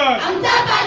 आमदार